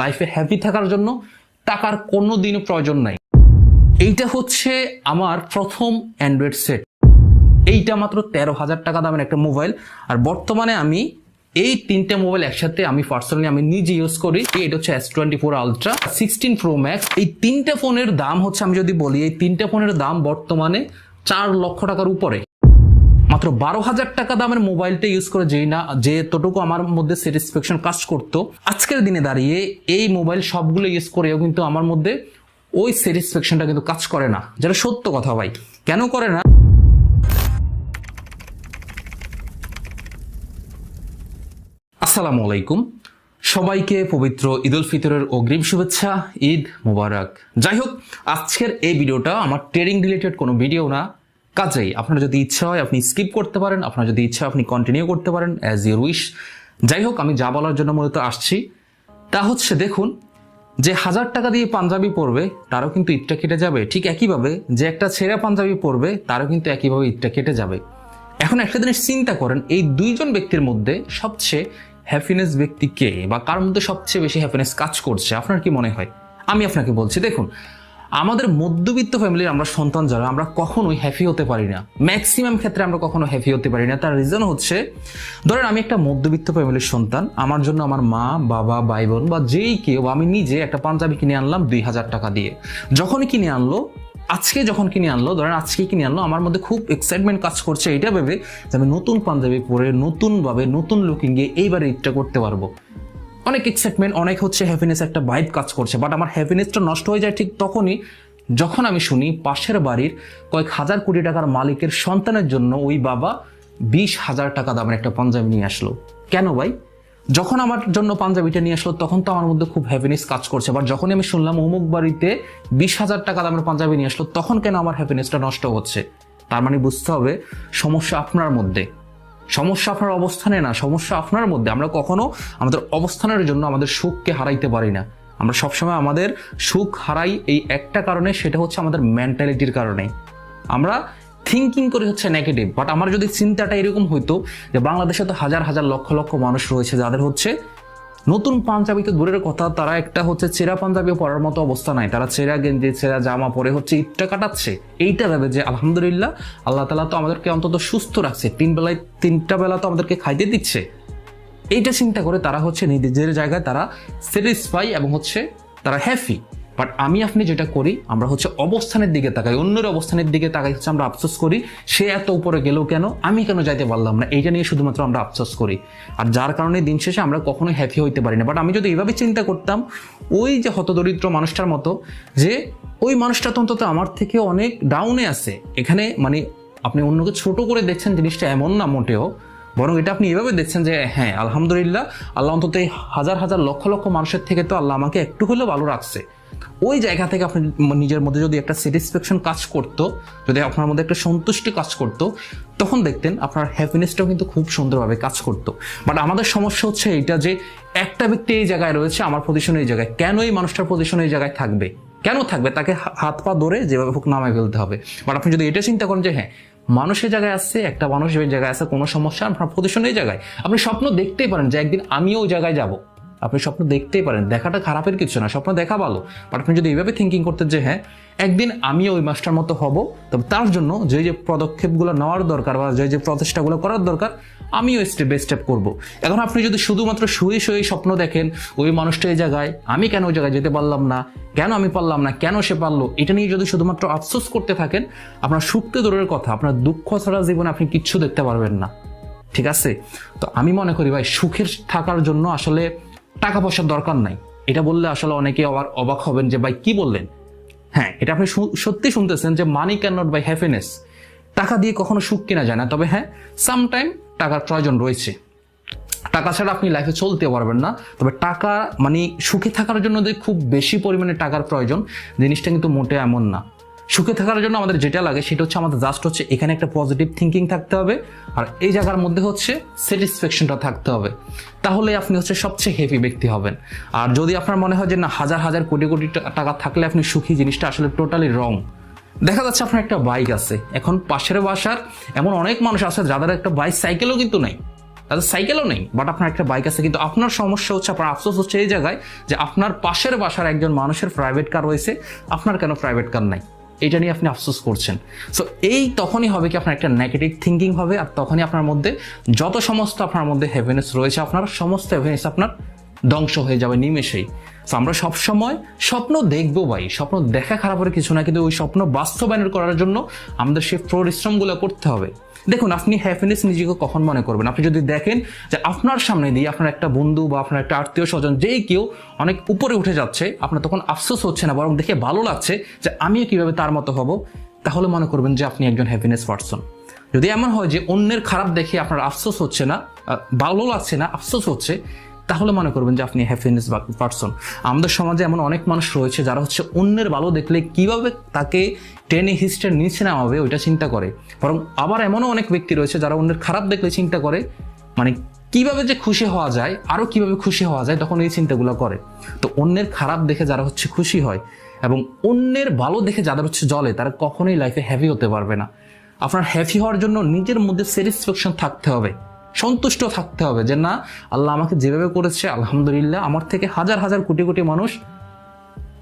লাইফে হ্যাপি থাকার জন্য টাকার কোনো দিনও প্রয়োজন নাই। এইটা হচ্ছে আমার প্রথম অ্যান্ড্রয়েড সেট এইটা মাত্র তেরো হাজার টাকা দামের একটা মোবাইল আর বর্তমানে আমি এই তিনটে মোবাইল একসাথে আমি পার্সোনালি আমি নিজে ইউজ করি। এটা হচ্ছে S twenty four ultra sixteen pro max এই তিনটে ফোনের দাম হচ্ছে, আমি যদি বলি, এই তিনটে ফোনের দাম বর্তমানে চার লক্ষ টাকার উপরে। মাত্র বারো হাজার টাকা দামের মোবাইলটা ইউজ করে যেই না, যে এতটুকু আমার মধ্যে স্যাটিসফ্যাকশন কাজ করতো, আজকের দিনে দাঁড়িয়ে এই মোবাইল সবগুলো ইউজ করেও কিন্তু আমার মধ্যে ওই স্যাটিসফ্যাকশনটা কিন্তু কাজ করে না। যেটা সত্য কথা ভাই। কেন করে না? আসসালামু আলাইকুম সবাইকে পবিত্র ঈদ উল ফিতরের অগ্রিম শুভেচ্ছা, ঈদ মুবারক। যাই হোক, আজকের এই ভিডিওটা আমার ট্রেডিং রিলেটেড কোনো ভিডিও না। কাজেই আপনার যদি ইচ্ছা হয় আপনি স্কিপ করতে পারেন, আপনার যদি ইচ্ছা আপনি কন্টিনিউ করতে পারেন অ্যাজ ইউর উইশ যাই হোক, আমি যা বলার জন্য মূলত আসছি, তা হচ্ছে দেখুন, যে হাজার টাকা দিয়ে পাঞ্জাবি পরবে, তারও কিন্তু ইটটা কেটে যাবে। ঠিক একইভাবে, যে একটা ছেঁড়া পাঞ্জাবি পরবে, তারও কিন্তু একইভাবে ইটটা কেটে যাবে। এখন একটা জিনিস চিন্তা করেন, এই দুইজন ব্যক্তির মধ্যে সবচেয়ে হ্যাপিনেস ব্যক্তি কে? বা কার মধ্যে সবচেয়ে বেশি হ্যাপিনেস কাজ করছে? আপনার কি মনে হয়? আমি আপনাকে বলছি, দেখুন আমাদের মধ্যবিত্ত ফ্যামিলির আমরা সন্তান যারা, আমরা কখনোই হ্যাপি হতে পারি না। ম্যাক্সিমাম ক্ষেত্রে আমরা কখনো হ্যাপি হতে পারি না। তার রিজন হচ্ছে, ধরেন আমি একটা মধ্যবিত্ত ফ্যামিলির সন্তান, আমার জন্য আমার মা, বাবা ভাই বোন বা যেই কেউ, আমি নিজে একটা পাঞ্জাবি কিনে আনলাম দুই হাজার টাকা দিয়ে। যখনই কিনে আনলো, আজকে যখন কিনে আনলো, ধরেন আজকে কিনে আনলো, আমার মধ্যে খুব এক্সাইটমেন্ট কাজ করছে এটা ভেবে যে আমি নতুন পাঞ্জাবি পরে নতুনভাবে নতুন লুকিং গিয়ে এইবার ঈদটা করতে পারব। অনেক এক্সাইটমেন্ট অনেক হচ্ছে হ্যাপিনেস একটা ভাইব কাজ করছে। বাট আমার হ্যাপিনেসটা নষ্ট হয়ে যায় ঠিক তখনই যখন আমি শুনি পাশের বাড়ির কয়েক হাজার কোটি টাকার মালিকের সন্তানের জন্য ওই বাবা বিশ হাজার টাকা দামের একটা পাঞ্জাবি নিয়ে আসলো। কেন ভাই? যখন আমার জন্য পাঞ্জাবিটা নিয়ে আসলো, তখন তো আমার মধ্যে খুব হ্যাপিনেস কাজ করছে। বাট যখনই আমি শুনলাম অমুক বাড়িতে বিশ হাজার টাকা দামের পাঞ্জাবি নিয়ে আসলো, তখন কেন আমার হ্যাপিনেসটা নষ্ট হচ্ছে? তার মানে বুঝতে হবে সমস্যা আপনার মধ্যে। সমস্যা আপনার অবস্থানে না, সমস্যা আপনার মধ্যে। আমরা কখনো আমাদের অবস্থানের জন্য আমাদের সুখকে হারাইতে পারি না। আমরা সবসময় আমাদের সুখ হারাই এই একটা কারণে, সেটা হচ্ছে আমাদের মেন্টালিটির কারণে। আমরা থিঙ্কিং করে হচ্ছে নেগেটিভ বাট আমার যদি চিন্তাটা এরকম হইতো যে বাংলাদেশে তো হাজার হাজার লক্ষ লক্ষ মানুষ রয়েছে যাদের হচ্ছে নতুন পাঞ্জাবি তো দূরের কথা, তারা একটা হচ্ছে চেরা পাঞ্জাবিও পরার মতো অবস্থা নাই। তারা চেরা গেঞ্জি, ছেঁড়া জামা পরে হচ্ছে ইটটা কাটাচ্ছে। এইটা ভেবে যে আলহামদুলিল্লাহ, আল্লাহ তালা তো আমাদেরকে অন্তত সুস্থ রাখছে। তিন বেলায়, তিনটা বেলা তো আমাদেরকে খাইতে দিচ্ছে। এইটা চিন্তা করে তারা হচ্ছে নিজের জায়গায় তারা স্যাটিসফাই এবং হচ্ছে তারা হ্যাপি বাট আমি আপনি যেটা করি, আমরা হচ্ছে অবস্থানের দিকে তাকাই, অন্যের অবস্থানের দিকে তাকাই, হচ্ছে আমরা আফসোস করি, সে এত উপরে গেল কেন? আমি কেন যাইতে পারলাম না? এইটা নিয়ে শুধুমাত্র আমরা আফসোস করি। আর যার কারণে দিন শেষে আমরা কখনোই হ্যাপি হইতে পারি না। বাট আমি যদি এইভাবে চিন্তা করতাম, ওই যে হতদরিদ্র মানুষটার মতো, যে ওই মানুষটা তো অন্তত আমার থেকে অনেক ডাউনে আছে। এখানে মানে আপনি অন্যকে ছোট করে দেখছেন জিনিসটা এমন না মোটেও। বরং এটা আপনি এভাবে দেখছেন যে হ্যাঁ আলহামদুলিল্লাহ, আল্লাহ অন্তত হাজার হাজার লক্ষ লক্ষ মানুষের থেকে তো আল্লাহ আমাকে একটু হলেও ভালো রাখছে। ওই জায়গা থেকে আপনি নিজের মধ্যে যদি একটা স্যাটিসফ্যাকশন কাজ করতো, যদি আপনার মধ্যে একটা সন্তুষ্টি কাজ করতো, তখন দেখতেন আপনার হ্যাপিনেসটাও কিন্তু খুব সুন্দরভাবে কাজ করতো। বাট আমাদের সমস্যা হচ্ছে এইটা যে একটা ব্যক্তি এই জায়গায় রয়েছে, আমার পজিশন এই জায়গায়। কেন এই মানুষটার পজিশন এই জায়গায় থাকবে? কেন থাকবে? তাকে হাত পা ধরে যেভাবে হোক নামায় ফেলতে হবে। বাট আপনি যদি এটা চিন্তা করেন যে হ্যাঁ মানুষের জায়গায় আসছে একটা মানুষ জায়গায় আছে, কোনো সমস্যা, আপনার পজিশন এই জায়গায়। আপনি স্বপ্ন দেখতেই পারেন যে, একদিন আমিও ওই জায়গায় যাব। আপনি স্বপ্ন দেখতেই পারেন। দেখাটা খারাপের কিছু না, স্বপ্ন দেখা ভালো। বাট আপনি যদি এইভাবে থিঙ্কিং করতে যে হ্যাঁ একদিন আমিও ওই মাস্টার মতো হব, তবে তার জন্য যে যে পদক্ষেপগুলো নেওয়ার দরকার বা যে যে প্রচেষ্টাগুলো করার দরকার আমিও স্টেপ বাই স্টেপ করব। এখন আপনি যদি শুধুমাত্র শুয়ে শুয়ে স্বপ্ন দেখেন, ওই মানুষটা এই জায়গায়, আমি কেন ওই জায়গায় যেতে পারলাম না? কেন আমি পারলাম না? কেন সে পারল? এটা নিয়ে যদি শুধুমাত্র আফসোস করতে থাকেন, আপনার সুখতে দূরের কথা, আপনার দুঃখ ছাড়া জীবনে আপনি কিচ্ছু দেখতে পারবেন না। ঠিক আছে? তো আমি মনে করি ভাই, সুখের থাকার জন্য আসলে টাকা পয়সার দরকার নাই। এটা বললে আসলে অনেকে আবার অবাক হবেন যে, ভাই, কি বললেন? হ্যাঁ এটা আপনি সত্যি শুনতেছেন যে money can not buy happiness টাকা দিয়ে কখনো সুখ কেনা যায় না। তবে হ্যাঁ সামটাইম টাকার প্রয়োজন রয়েছে। টাকা ছাড়া আপনি লাইফে চলতে পারবেন না। তবে টাকা মানে সুখে থাকার জন্য যে খুব বেশি পরিমাণে টাকার প্রয়োজন, জিনিসটা কিন্তু মোটে এমন না। সুখে থাকার জন্য আমাদের যেটা লাগে সেটা হচ্ছে আমাদের জাস্ট হচ্ছে এখানে একটা পজিটিভ থিঙ্কিং থাকতে হবে। আর এই জায়গার মধ্যে হচ্ছে স্যাটিসফ্যাকশনটা থাকতে হবে। তাহলে আপনি হচ্ছে সবচেয়ে হ্যাপি ব্যক্তি হবেন। আর যদি আপনার মনে হয় যে না, হাজার হাজার কোটি কোটি টাকা থাকলে আপনি সুখী, জিনিসটা আসলে টোটালি রং দেখা যাচ্ছে আপনার একটা বাইক আছে। এখন পাশের বাসার এমন অনেক মানুষ আছে যাদের একটা বাইক সাইকেলও কিন্তু নেই। তাদের সাইকেলও নেই বাট আপনার একটা বাইক আছে। কিন্তু আপনার সমস্যা হচ্ছে, আপনার আফসোস হচ্ছে এই জায়গায় যে আপনার পাশের বাসার একজন মানুষের প্রাইভেট কার রয়েছে, আপনার কেন প্রাইভেট কার নাই? এটা নিয়ে আপনি আফসোস করছেন। সো এই তখনই হবে কি আপনার একটা নেগেটিভ থিঙ্কিং হবে, আর তখনই আপনার মধ্যে যত সমস্ত আপনার মধ্যে হ্যাপিনেস রয়েছে, আপনার সমস্ত হ্যাপিনেস আপনার ধ্বংস হয়ে যাবে নিমেষেই। তো আমরা সবসময় স্বপ্ন দেখব ভাই, স্বপ্ন দেখা খারাপের কিছু না, কিন্তু ওই স্বপ্ন বাস্তবায়ন করার জন্য আমাদের সেই পরিশ্রমগুলো করতে হবে। দেখুন, আপনি হ্যাপিনেস নিজেকে কখন মনে করবেন? আপনি যদি দেখেন যে আপনার সামনে দিয়ে আপনার একটা বন্ধু বা আপনার একটা আত্মীয় স্বজন, যেই কেউ অনেক উপরে উঠে যাচ্ছে, আপনার তখন আফসোস হচ্ছে না, বরং দেখে ভালো লাগছে যে আমিও কীভাবে তার মতো হব। তাহলে মনে করবেন যে আপনি একজন হ্যাপিনেস পার্সন যদি এমন হয় যে অন্যের খারাপ দেখে আপনার আফসোস হচ্ছে না ভালো লাগছে না, আফসোস হচ্ছে তাহলে মনে করবেন যে আপনি হ্যাপিনেস পার্সন আমাদের সমাজে এমন অনেক মানুষ রয়েছে যারা হচ্ছে অন্যের ভালো দেখলে কীভাবে তাকে টেনে হিস্টের নিচে নামাবে ওইটা চিন্তা করে। বরং আবার এমনও অনেক ব্যক্তি রয়েছে যারা অন্যের খারাপ দেখলে চিন্তা করে মানে কীভাবে যে খুশি হওয়া যায় আরও কীভাবে খুশি হওয়া যায় তখন এই চিন্তাগুলো করে। তো অন্যের খারাপ দেখে যারা হচ্ছে খুশি হয় এবং অন্যের ভালো দেখে যাদের হচ্ছে জলে তারা কখনোই লাইফে হ্যাপি হতে পারবে না। আপনার হ্যাপি হওয়ার জন্য নিজের মধ্যে স্যাটিসফ্যাকশন থাকতে হবে। সন্তুষ্ট থাকতে হবে যে না, আল্লাহ আমাকে যেভাবে করেছে, আলহামদুলিল্লাহ, আমার থেকে হাজার হাজার কোটি কোটি মানুষ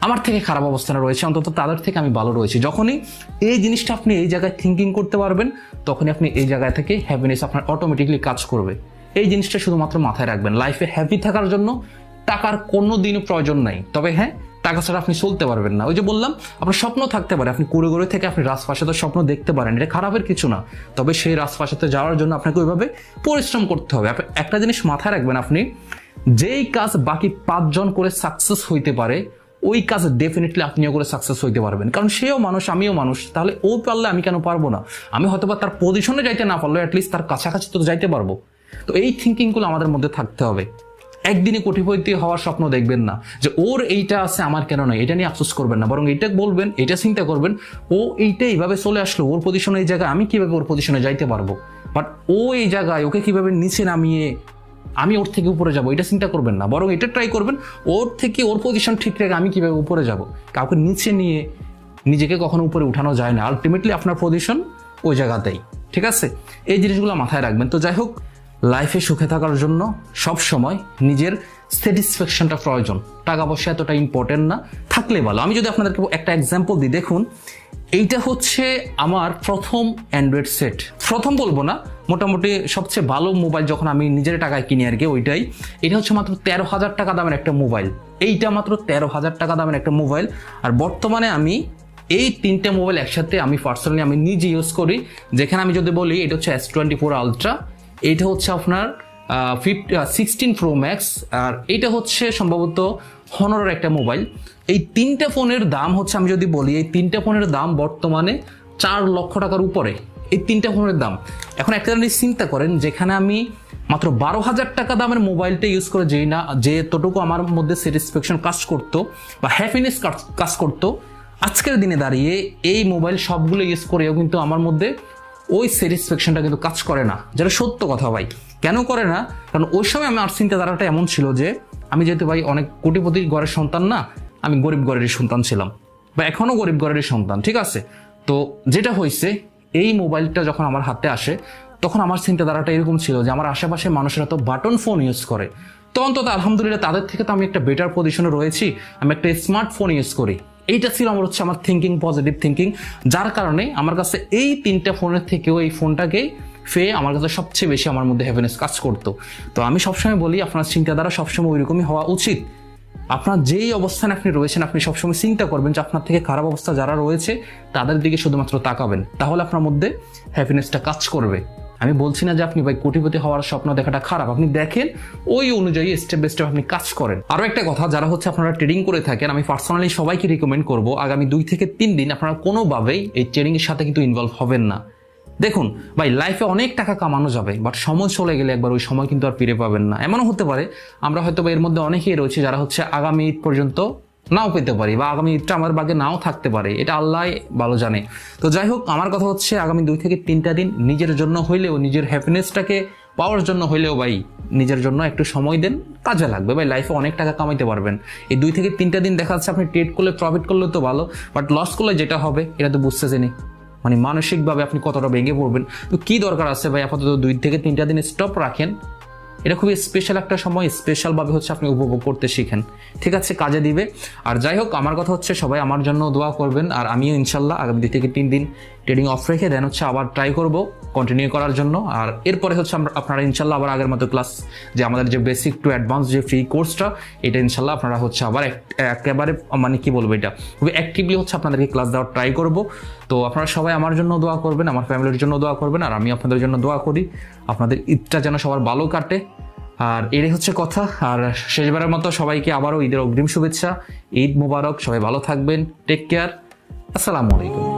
আমার থেকে খারাপ অবস্থানে রয়েছে, অন্তত তাদের থেকে আমি ভালো রয়েছি। যখনই এই জিনিসটা আপনি এই জায়গায় থিঙ্কিং করতে পারবেন, তখনই আপনি এই জায়গায় থেকে হ্যাপিনেস আপনার অটোমেটিকলি কাজ করবে। এই জিনিসটা শুধুমাত্র মাথায় রাখবেন। লাইফে হ্যাপি থাকার জন্য টাকার কোনো দিনও প্রয়োজন নাই। তবে হ্যাঁ টাকা ছাড়া আপনি চলতে পারবেন না। ওই যে বললাম, আপনার স্বপ্ন থাকতে পারে। আপনি কুড়ে কুড়ে থেকে আপনি রাজপ্রাসাদের স্বপ্ন দেখতে পারেন। এটা খারাপের কিছু না। তবে সেই রাজপ্রাসাদে যাওয়ার জন্য আপনাকে ওইভাবে পরিশ্রম করতে হবে। একটা জিনিস মাথায় রাখবেন আপনি, যেই কাজ বাকি পাঁচজন করে সাকসেস হইতে পারে, ওই কাজ ডেফিনেটলি আপনিও করে সাকসেস হইতে পারবেন। কারণ সেও মানুষ, আমিও মানুষ। তাহলে ও পারলে আমি কেন পারব না? আমি হয়তো তার পজিশনে যাইতে না পারলেও অ্যাটলিস্ট তার কাছাকাছি তো যাইতে পারব। তো এই থিঙ্কিংগুলো আমাদের মধ্যে থাকতে হবে। একদিনে কোটিপতি হওয়ার স্বপ্ন দেখবেন না যে ওর এইটা আছে, আমার কেন নয় এটা নিয়ে আফসোস করবেন না। বরং এটা বলবেন, এটা চিন্তা করবেন, ও এইটা এইভাবে চলে আসলো, ওর পজিশনে এই জায়গায়, আমি কীভাবে ওর পজিশনে যাইতে পারব? বাট ও এই জায়গায়, ওকে কীভাবে নিচে নামিয়ে আমি ওর থেকে উপরে যাব, এটা চিন্তা করবেন না। বরং এটা ট্রাই করবেন, ওর থেকে ওর পজিশন ঠিক রেখে আমি কীভাবে উপরে যাব? কাউকে নিচে নিয়ে নিজেকে কখনো উপরে উঠানো যায় না। আলটিমেটলি আপনার পজিশন ওই জায়গাতেই। ঠিক আছে? এই জিনিসগুলো মাথায় রাখবেন। তো যাই হোক লাইফে সুখে থাকার জন্য সব সময় নিজের স্যাটিসফ্যাকশনটা প্রয়োজন। টাকা পয়সা এতটা ইম্পর্টেন্ট না। থাকলে ভালো। আমি যদি আপনাদেরকে একটা এক্সাম্পল দিই, দেখুন, এইটা হচ্ছে আমার প্রথম অ্যান্ড্রয়েড সেট প্রথম বলব না, মোটামুটি সবচেয়ে ভালো মোবাইল যখন আমি নিজের টাকায় কিনি আর কি, ওইটাই। এটা হচ্ছে মাত্র তেরো হাজার টাকা দামের একটা মোবাইল এইটা মাত্র তেরো হাজার টাকা দামের একটা মোবাইল আর বর্তমানে আমি এই তিনটে মোবাইল একসাথে আমি পার্সোনালি আমি নিজে ইউজ করি। যেখানে আমি যদি বলি, এটা হচ্ছে এস টোয়েন্টি ফোর আলট্রা এইটা হচ্ছে আপনার ফিফটি সিক্সটিন প্রো ম্যাক্স আর এটা হচ্ছে সম্ভবত হনরের একটা মোবাইল এই তিনটে ফোনের দাম হচ্ছে, আমি যদি বলি, এই তিনটে ফোনের দাম বর্তমানে চার লক্ষ টাকার উপরে। এই তিনটে ফোনের দাম। এখন একটা জিনিস চিন্তা করেন, যেখানে আমি মাত্র বারো হাজার টাকা দামের মোবাইলটা ইউজ করে যেই না যে এতটুকু আমার মধ্যে স্যাটিসফ্যাকশন কাজ করতো বা হ্যাপিনেস কাজ করতো, আজকের দিনে দাঁড়িয়ে এই মোবাইল সবগুলো ইউজ করেও কিন্তু আমার মধ্যে ওই স্যাটিসফ্যাকশনটা কিন্তু কাজ করে না। যেটা সত্য কথা ভাই। কেন করে না? কারণ ওই সময় আমার চিন্তাধারাটা এমন ছিল যে, আমি যেহেতু ভাই অনেক কোটিপতি ঘরের সন্তান না, আমি গরিব ঘরেরই সন্তান ছিলাম। বা এখনও গরিব ঘরেরই সন্তান, ঠিক আছে? তো যেটা হয়েছে, এই মোবাইলটা যখন আমার হাতে আসে, তখন আমার চিন্তাধারাটা এরকম ছিল যে, আমার আশেপাশে মানুষেরা তো বাটন ফোন ইউজ করে। তো অন্তত আলহামদুলিল্লাহ তাদের থেকে তো আমি একটা বেটার পজিশনে রয়েছি, আমি একটা স্মার্টফোন ইউজ করি। এইটা ছিল আমার হচ্ছে আমার থিঙ্কিং পজিটিভ থিঙ্কিং যার কারণে আমার কাছে এই তিনটা ফোনের থেকেও এই ফোনটাকেই ফেয়ে আমার কাছে সবচেয়ে বেশি আমার মধ্যে হ্যাপিনেস কাজ করতো। তো আমি সবসময় বলি, আপনার চিন্তাধারা সবসময় ওইরকমই হওয়া উচিত। আপনার যেই অবস্থানে আপনি রয়েছেন, আপনি সবসময় চিন্তা করবেন যে আপনার থেকে খারাপ অবস্থা যারা রয়েছে, তাদের দিকে শুধুমাত্র তাকাবেন। তাহলে আপনার মধ্যে হ্যাপিনেসটা কাজ করবে। আমি বলছি না যে আপনি ভাই কোটিপতি হওয়ার স্বপ্ন দেখাটা খারাপ। আপনি দেখেন, ওই অনুযায়ী স্টেপ বাই স্টেপ আপনি কাজ করেন। আরও একটা কথা, যারা হচ্ছে আপনারা ট্রেডিং করে থাকেন, আমি পার্সোনালি সবাইকে রিকমেন্ড করব, আগামী দুই থেকে তিন দিন আপনারা কোনোভাবেই এই ট্রেডিং এর সাথে কিন্তু ইনভলভ হবেন না। দেখুন, ভাই লাইফে অনেক টাকা কামানো যাবে বাট সময় চলে গেলে একবার ওই সময় কিন্তু আর ফিরে পাবেন না। এমনও হতে পারে, আমরা হয়তো এর মধ্যে অনেকেই রয়েছে যারা হচ্ছে আগামী পর্যন্ত নাও পেতে পারি বা আগামী ঈদটা আমার বাগে নাও থাকতে পারে, এটা আল্লাহ ভালো জানে। তো যাই হোক, আমার কথা হচ্ছে আগামী দুই থেকে তিনটা দিন নিজের জন্য হইলেও, নিজের হ্যাপিনেসটাকে পাওয়ার জন্য হইলেও ভাই, নিজের জন্য একটু সময় দেন, কাজে লাগবে। ভাই লাইফে অনেক টাকা কামাইতে পারবেন। এই দুই থেকে তিনটা দিন দেখা যাচ্ছে আপনি ট্রেড করলে প্রফিট করলে তো ভালো বাট লস করলে যেটা হবে, এটা তো বুঝতেছেনি মানে মানসিকভাবে আপনি কতটা ভেঙে পড়বেন। তো কী দরকার আছে ভাই? আপাতত দুই থেকে তিনটা দিন স্টপ রাখেন এটা খুবই স্পেশাল একটা সময় স্পেশালভাবে হচ্ছে আপনি উপভোগ করতে শিখেন। ঠিক আছে, কাজে দিবে। আর যাই হোক, আমার কথা হচ্ছে সবাই আমার জন্য দোয়া করবেন, আর আমিও ইনশাল্লাহ আগামী দুই থেকে তিন দিন ট্রেডিং অফ রেখে দেন হচ্ছে আবার ট্রাই করব কন্টিনিউ করার জন্য। আর এরপরে হচ্ছে আমরা, আপনারা ইনশাল্লাহ আবার আগের মতো ক্লাস যে আমাদের যে বেসিক টু অ্যাডভান্স যে ফ্রি কোর্সটা এটা ইনশাল্লাহ আপনারা হচ্ছে আবার একেবারে মানে কি বলব এটা, খুবই অ্যাক্টিভলি হচ্ছে আপনাদেরকে ক্লাস দেওয়ার ট্রাই করব। তো আপনারা সবাই আমার জন্য দোয়া করবেন, আমার ফ্যামিলির জন্য দোয়া করবেন, আর আমি আপনাদের জন্য দোয়া করি। আপনাদের ঈদটা যেন সবার ভালো কাটে। আর এটাই হচ্ছে কথা। আর শেষবারের মতো সবাইকে আবারও ঈদের অগ্রিম শুভেচ্ছা, ঈদ মুবারক, সবাই ভালো থাকবেন টেক কেয়ার আসসালামু আলাইকুম।